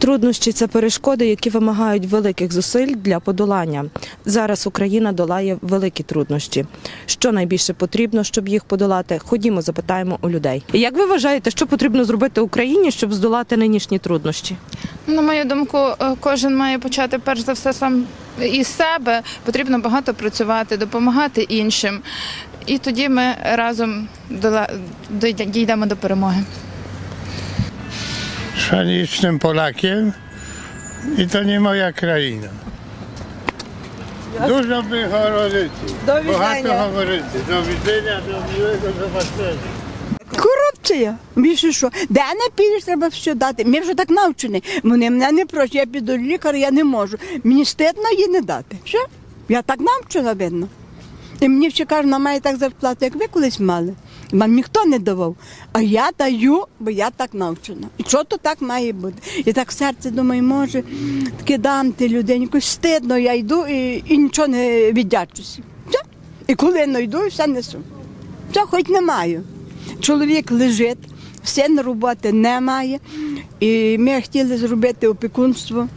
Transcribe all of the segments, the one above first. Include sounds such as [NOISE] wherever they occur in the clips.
Труднощі це перешкоди, які вимагають великих зусиль для подолання. Зараз Україна долає великі труднощі. Що найбільше потрібно, щоб їх подолати? Ходімо, запитаємо у людей. Як ви вважаєте, що потрібно зробити Україні, щоб здолати нинішні труднощі? На мою думку, е, кожен має почати перш за все сам із себе. Потрібно багато працювати, допомагати іншим. І тоді ми разом дійдемо до перемоги. Szanicznym Polakiem i to nie moja kraina. Dużo by chororycy. Do widzenia, do miłego zobaczenia. Корупція. Більше що? Де не підеш, треба все дати. Ми вже так навчені. Вони мене не просять, я піду до лікаря, я не можу. Мені стидно їй не дати. Все? Я так навчена, видно. І мені ще кажуть, вона має так зарплату, як ви колись мали. Вам ніхто не давав. А я даю, бо я так навчена. І що то так має бути? І так в серці думаю, може, таки дам ти людині, якось стидно, я йду і, і нічого не віддячуся. Все. І коли не йду, все несу. Все, хоч не маю. Чоловік лежить, син роботи немає. І ми хотіли зробити опікунство.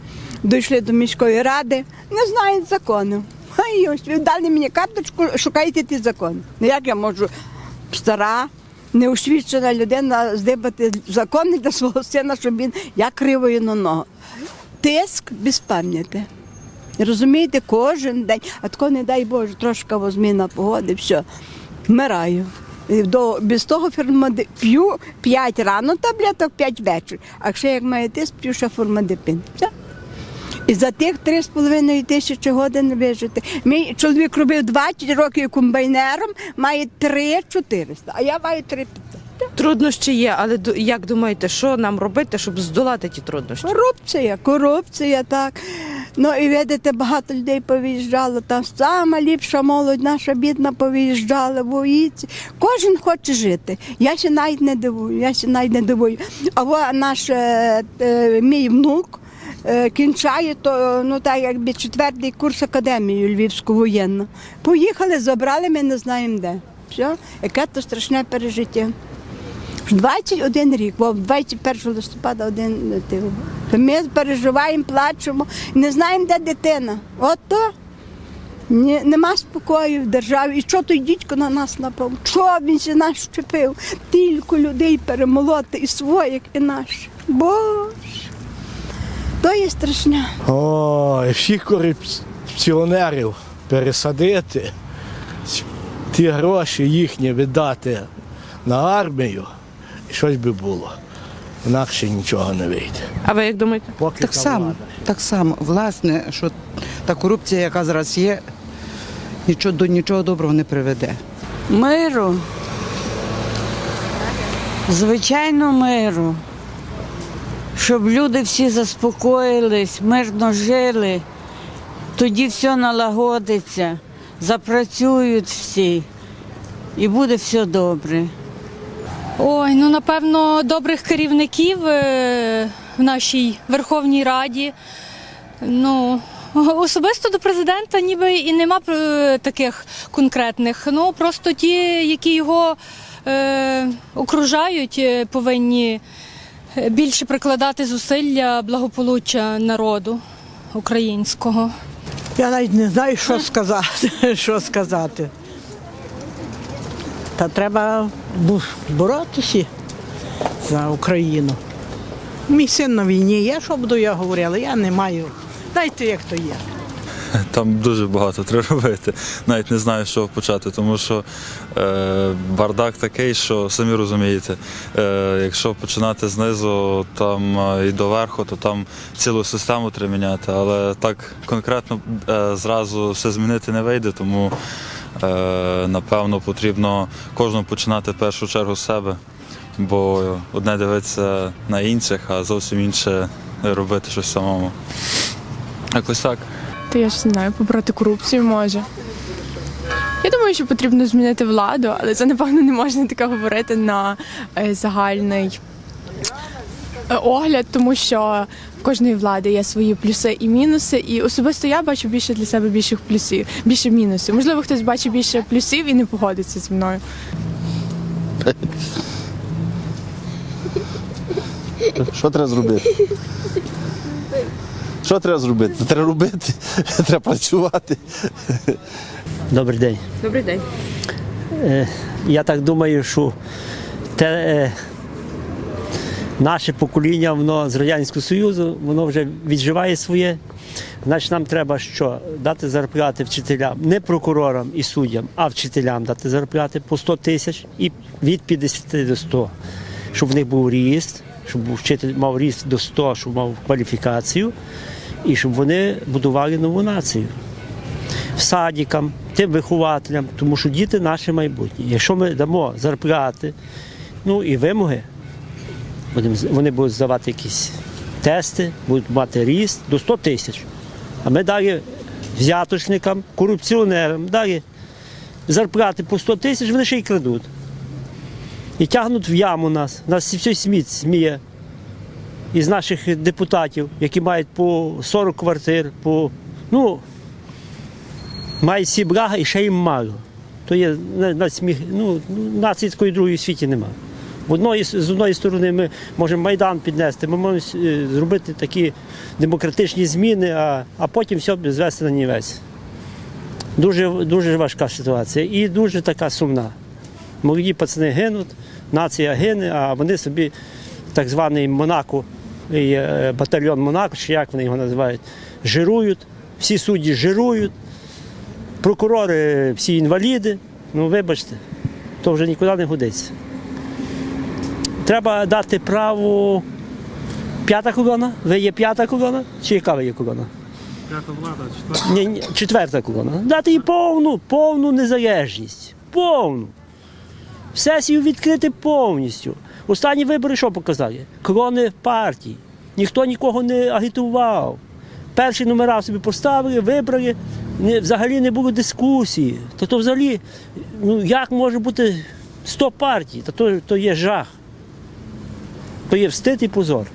Дійшли до міської ради, не знають закону. Ай, ось ви дали мені карточку, шукайте ті закони. Ну як я можу стара, неосвічена людина здибати закони для свого сина, щоб він я кривою на ногу. Тиск без пам'яті. Розумієте, кожен день, а тако не дай Боже, трошки зміна погоди, все, вмираю. До, без того фермади п'ю 5 рано таблеток, 5 вечір. А якщо як маю тиск, п'ю ще формадипин. Все. І за тих 3,5 тисячі годин вижити. Мій чоловік робив 20 років комбайнером, має 3 400, а я маю 3 500. Труднощі є, але як думаєте, що нам робити, щоб здолати ті труднощі? Корупція, корупція, так. Ну і видите, багато людей повиїжджало. Там сама ліпша молодь, наша бідна повиїжджала, воїться. Кожен хоче жити. Я ще навіть не дивую, я ще навіть не дивую. А наш е, е, мій внук. Е, Кінчає то ну так якби четвертий курс академії Львівську воєнну. Поїхали, забрали, ми не знаємо де. Все, яке то страшне пережиття. 21 рік, бо 21 листопада один ти. Ми переживаємо, плачемо, не знаємо, де дитина. От то ні, нема спокою в державі. І що той дідько на нас напав? Що він ще нас щепив? Тільки людей перемолоти і своїх, і наших. Боже, то є страшне. Ой, всіх корупціонерів пересадити, ті гроші їхні віддати на армію, і щось би було. Інакше нічого не вийде. А ви як думаєте? Поки Так само, влада. так само. Власне, що та корупція, яка зараз є, нічого до нічого доброго не приведе. Миру. Звичайно, миру. Щоб люди всі заспокоїлись, мирно жили, тоді все налагодиться, запрацюють всі і буде все добре. Ой, ну напевно, добрих керівників е, в нашій Верховній Раді. Ну, особисто до президента ніби і нема е, таких конкретних. Ну, просто ті, які його е, окружають, е, повинні більше прикладати зусилля благополуччя народу українського. Я навіть не знаю, що сказати. [LAUGHS] що сказати. Та треба боротися за Україну. Мій син на війні є, що буду я говорила, я не маю. Дайте, як то є. Там дуже багато треба робити. Навіть не знаю, чого почати, тому що е, бардак такий, що самі розумієте, е, якщо починати знизу там е, і до верху, то там цілу систему треба міняти. Але так конкретно е, зразу все змінити не вийде, тому е, напевно потрібно кожному починати в першу чергу з себе. Бо одне дивитися на інших, а зовсім інше робити щось самому. Якось так. Та я ж не знаю, побороти корупцію може. Я думаю, що потрібно змінити владу, але це, напевно, не можна таке говорити на е, загальний е, огляд, тому що в кожної влади є свої плюси і мінуси. І особисто я бачу більше для себе більших плюсів, більше мінусів. Можливо, хтось бачить більше плюсів і не погодиться зі мною. Що треба зробити? Що треба зробити? Треба робити, [LAUGHS] треба працювати. Добрий день. Добрий день. Е, Я так думаю, що те, е, наше покоління воно з Радянського Союзу, воно вже відживає своє. Значить, нам треба що? Дати зарплати вчителям, не прокурорам і суддям, а вчителям дати зарплати по 100 тисяч і від 50 до 100. Щоб в них був ріст, щоб вчитель мав ріст до 100, щоб мав кваліфікацію, і щоб вони будували нову націю садикам, тим вихователям, тому що діти наше майбутнє. Якщо ми дамо зарплати, ну і вимоги, вони будуть здавати якісь тести, будуть мати ріст до 100 тисяч. А ми далі взяточникам, корупціонерам далі зарплати по 100 тисяч, вони ще й крадуть. І тягнуть в яму нас. Нас все сміт сміє. Із наших депутатів, які мають по 40 квартир, по ну, мають всі блага і ще їм мало. То є на, на сміх, ну, нації другої в світі немає. В одної, з одної сторони ми можемо Майдан піднести, ми можемо е, зробити такі демократичні зміни, а, а потім все звести на нівець. Дуже, дуже важка ситуація і дуже така сумна. Молоді пацани гинуть, нація гине, а вони собі так званий Монако, е, батальйон Монако, чи як вони його називають, жирують, всі судді жирують прокурори всі інваліди. Ну, вибачте, то вже нікуди не годиться. Треба дати право. П'ята колона? Ви є п'ята колона? Чи яка ви є колона? П'ята влада, четверта. Ні, ні, четверта колона. Дати їй повну, повну незалежність. Повну. Сесію відкрити повністю. Останні вибори що показали? Клони партій. Ніхто нікого не агітував. Перші номера собі поставили, вибрали, не, взагалі не було дискусії. Та то взагалі, ну як може бути 100 партій? Та то, то є жах. То є встид і позор.